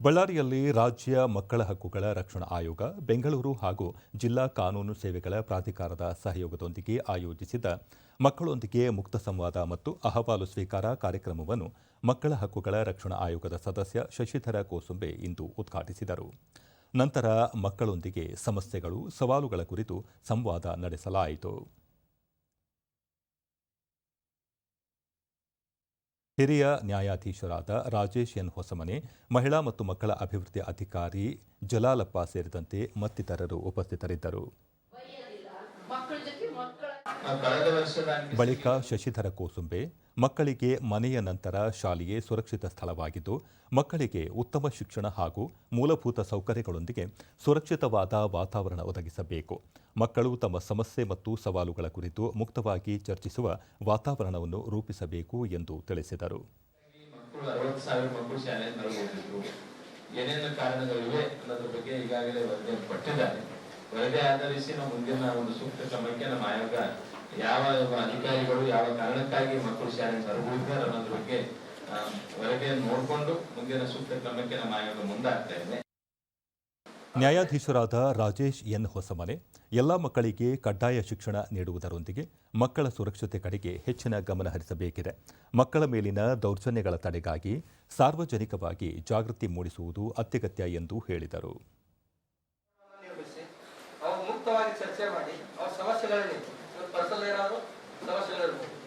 ಬಳ್ಳಾರಿಯಲ್ಲಿ ರಾಜ್ಯ ಮಕ್ಕಳ ಹಕ್ಕುಗಳ ರಕ್ಷಣಾ ಆಯೋಗ, ಬೆಂಗಳೂರು ಹಾಗೂ ಜಿಲ್ಲಾ ಕಾನೂನು ಸೇವೆಗಳ ಪ್ರಾಧಿಕಾರದ ಸಹಯೋಗದೊಂದಿಗೆ ಆಯೋಜಿಸಿದ್ದ ಮಕ್ಕಳೊಂದಿಗೆ ಮುಕ್ತ ಸಂವಾದ ಮತ್ತು ಅಹವಾಲು ಸ್ವೀಕಾರ ಕಾರ್ಯಕ್ರಮವನ್ನು ಮಕ್ಕಳ ಹಕ್ಕುಗಳ ರಕ್ಷಣಾ ಆಯೋಗದ ಸದಸ್ಯ ಶಶಿಧರ ಕೋಸುಂಬೆ ಇಂದು ಉದ್ಘಾಟಿಸಿದರು. ನಂತರ ಮಕ್ಕಳೊಂದಿಗೆ ಸಮಸ್ಯೆಗಳು, ಸವಾಲುಗಳ ಕುರಿತು ಸಂವಾದ ನಡೆಸಲಾಯಿತು. ಹಿರಿಯ ನ್ಯಾಯಾಧೀಶರಾದ ರಾಜೇಶ್ ಎನ್ ಹೊಸಮನೆ ಮಹಿಳಾ ಮತ್ತು ಮಕ್ಕಳ ಅಭಿವೃದ್ಧಿ ಅಧಿಕಾರಿ ಜಲಾಲಪ್ಪ ಸೇರಿದಂತೆ ಮತ್ತಿತರರು ಉಪಸ್ಥಿತರಿದ್ದರು. ಬಳಿಕ ಶಶಿಧರ ಕೋಸುಂಬೆ ಮಕ್ಕಳಿಗೆ ಮನೆಯ ನಂತರ ಶಾಲೆಯೇ ಸುರಕ್ಷಿತ ಸ್ಥಳವಾಗಿದ್ದು ಮಕ್ಕಳಿಗೆ ಉತ್ತಮ ಶಿಕ್ಷಣ ಹಾಗೂ ಮೂಲಭೂತ ಸೌಕರ್ಯಗಳೊಂದಿಗೆ ಸುರಕ್ಷಿತವಾದ ವಾತಾವರಣ ಒದಗಿಸಬೇಕು. ಮಕ್ಕಳು ತಮ್ಮ ಸಮಸ್ಯೆ ಮತ್ತು ಸವಾಲುಗಳ ಕುರಿತು ಮುಕ್ತವಾಗಿ ಚರ್ಚಿಸುವ ವಾತಾವರಣವನ್ನು ರೂಪಿಸಬೇಕು ಎಂದು ತಿಳಿಸಿದರು. ಕಾರಣಗಳಿವೆ ಅನ್ನೋದ್ರ ಬಗ್ಗೆ ಈಗಾಗಲೇ ಕೊಟ್ಟಿದ್ದಾರೆ. ವರದಿ ಆಧರಿಸಿ ನಾವು ಮುಂದಿನ ಒಂದು ಸೂಕ್ತ ಕ್ರಮಕ್ಕೆ ನಮ್ಮ ಆಯೋಗ ಯಾವ ಅಧಿಕಾರಿಗಳು ಯಾವ ಕಾರಣಕ್ಕಾಗಿ ಮಕ್ಕಳು ಶಾಲೆಯಿಂದ ಹೊರಗೋಗಿದ್ದಾರೆ ಅನ್ನೋದ್ರ ಬಗ್ಗೆ ವರದಿಯನ್ನು ನೋಡಿಕೊಂಡು ಮುಂದಿನ ಸೂಕ್ತ ಕ್ರಮಕ್ಕೆ ನಮ್ಮ ಆಯೋಗ ಮುಂದಾಗ್ತಾ ಇದೆ. ನ್ಯಾಯಾಧೀಶರಾದ ರಾಜೇಶ್ ಎನ್ ಹೊಸಮನೆ, ಎಲ್ಲ ಮಕ್ಕಳಿಗೆ ಕಡ್ಡಾಯ ಶಿಕ್ಷಣ ನೀಡುವುದರೊಂದಿಗೆ ಮಕ್ಕಳ ಸುರಕ್ಷತೆ ಕಡೆಗೆ ಹೆಚ್ಚಿನ ಗಮನ ಹರಿಸಬೇಕಿದೆ. ಮಕ್ಕಳ ಮೇಲಿನ ದೌರ್ಜನ್ಯಗಳ ತಡೆಗಾಗಿ ಸಾರ್ವಜನಿಕವಾಗಿ ಜಾಗೃತಿ ಮೂಡಿಸುವುದು ಅತ್ಯಗತ್ಯ ಎಂದು ಹೇಳಿದರು. ಮುಕ್ತವಾಗಿ ಚರ್ಚೆ ಮಾಡಿ ಅವ್ರ ಸಮಸ್ಯೆಗಳೇನಿತ್ತು ಇವತ್ತು ಪರ್ಸಲ್ ಏನಾದರೂ ಸಮಸ್ಯೆಗಳಿರ್ಬೋದು.